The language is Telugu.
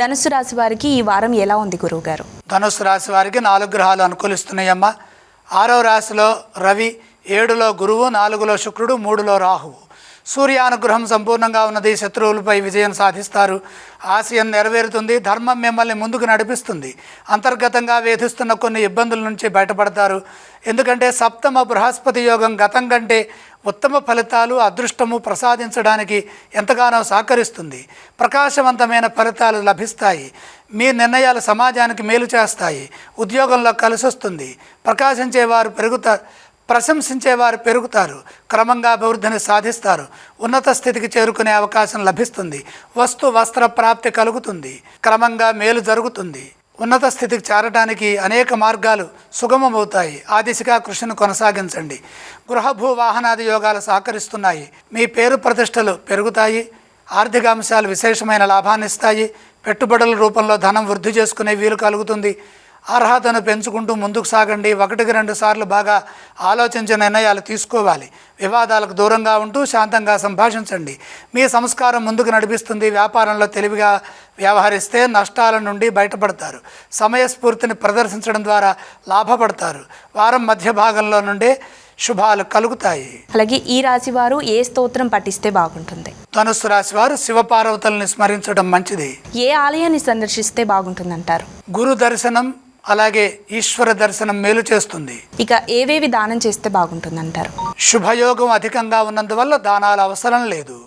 ధనుసు రాశి వారికి ఈ వారం ఎలా ఉంది గురువు గారు ధనుసు రాశి వారికి నాలుగు గ్రహాలు అనుకూలిస్తున్నాయమ్మా. ఆరో రాశిలో రవి ఏడులో గురువు నాలుగులో శుక్రుడు మూడులో రాహువు. సూర్యానుగ్రహం సంపూర్ణంగా ఉన్నది. శత్రువులపై విజయం సాధిస్తారు. ఆశయం నెరవేరుతుంది. ధర్మం మిమ్మల్ని ముందుకు నడిపిస్తుంది. అంతర్గతంగా వేధిస్తున్న కొన్ని ఇబ్బందుల నుంచి బయటపడతారు. ఎందుకంటే సప్తమ బృహస్పతి యోగం గతం కంటే ఉత్తమ ఫలితాలు అదృష్టము ప్రసాదించడానికి ఎంతగానో సహకరిస్తుంది. ప్రకాశవంతమైన ఫలితాలు లభిస్తాయి. మీ నిర్ణయాలు సమాజానికి మేలు చేస్తాయి. ఉద్యోగంలో కలిసొస్తుంది. ప్రకాశించేవారు పెరుగుతారు ప్రశంసించేవారు పెరుగుతారు క్రమంగా అభివృద్ధిని సాధిస్తారు ఉన్నత స్థితికి చేరుకునే అవకాశం లభిస్తుంది వస్తు వస్త్ర ప్రాప్తి కలుగుతుంది క్రమంగా మేలు జరుగుతుంది. ఉన్నత స్థితికి చేరడానికి అనేక మార్గాలు సుగమమవుతాయి. ఆ దిశగా కృషిని కొనసాగించండి. గృహ భూ వాహనాది యోగాలు సహకరిస్తున్నాయి. మీ పేరు ప్రతిష్టలు పెరుగుతాయి. ఆర్థిక అంశాలు విశేషమైన లాభాన్నిస్తాయి. పెట్టుబడుల రూపంలో ధనం వృద్ధి చేసుకునే వీలు కలుగుతుంది. అర్హతను పెంచుకుంటూ ముందుకు సాగండి. ఒకటికి రెండు సార్లు బాగా ఆలోచించే నిర్ణయాలు తీసుకోవాలి. వివాదాలకు దూరంగా ఉంటూ శాంతంగా సంభాషించండి. మీ సంస్కారం ముందుకు నడిపిస్తుంది. వ్యాపారంలో తెలివిగా వ్యవహరిస్తే నష్టాల నుండి బయటపడతారు. సమయస్ఫూర్తిని ప్రదర్శించడం ద్వారా లాభపడతారు. వారం మధ్య భాగంలో నుండే శుభాలు కలుగుతాయి. అలాగే ఈ రాశి వారు ఏ స్తోత్రం పఠిస్తే బాగుంటుంది? ధనుస్సు రాశి వారు శివపార్వతుల్ని స్మరించడం మంచిది. ఏ ఆలయాన్ని సందర్శిస్తే బాగుంటుందంటారు? గురు దర్శనం అలాగే ఈశ్వర దర్శనం మేలు చేస్తుంది. ఇక ఏవేవి దానం చేస్తే బాగుంటుందంటారు? శుభయోగం అధికంగా ఉన్నందువల్ల దానాల అవసరం లేదు.